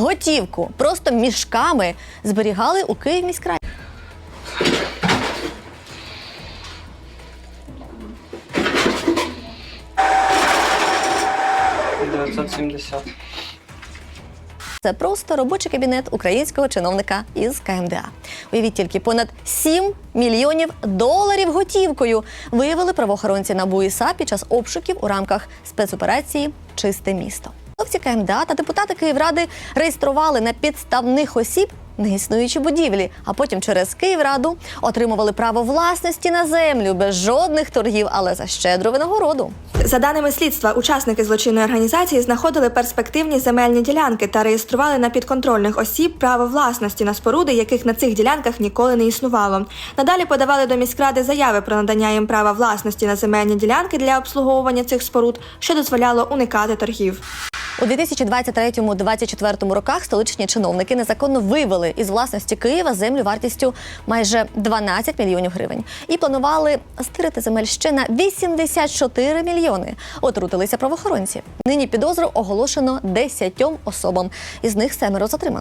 готівку просто мішками зберігали у Київміськраді. Це просто робочий кабінет українського чиновника із КМДА. Уявіть тільки понад 7 мільйонів доларів готівкою виявили правоохоронці НАБУ і САП під час обшуків у рамках спецоперації Чисте місто. Хлопці КМДА та депутати Київради реєстрували на підставних осіб неіснуючі будівлі, а потім через Київраду отримували право власності на землю без жодних торгів, але за щедру винагороду. За даними слідства, учасники злочинної організації знаходили перспективні земельні ділянки та реєстрували на підконтрольних осіб право власності на споруди, яких на цих ділянках ніколи не існувало. Надалі подавали до міськради заяви про надання їм права власності на земельні ділянки для обслуговування цих споруд, що дозволяло уникати торгів. У 2023-2024 роках столичні чиновники незаконно вивели із власності Києва землю вартістю майже 12 мільйонів гривень і планували стирити земель ще на 84 мільйони. Отрутилися правоохоронці. Нині підозру оголошено 10 особам, із них семеро затримано.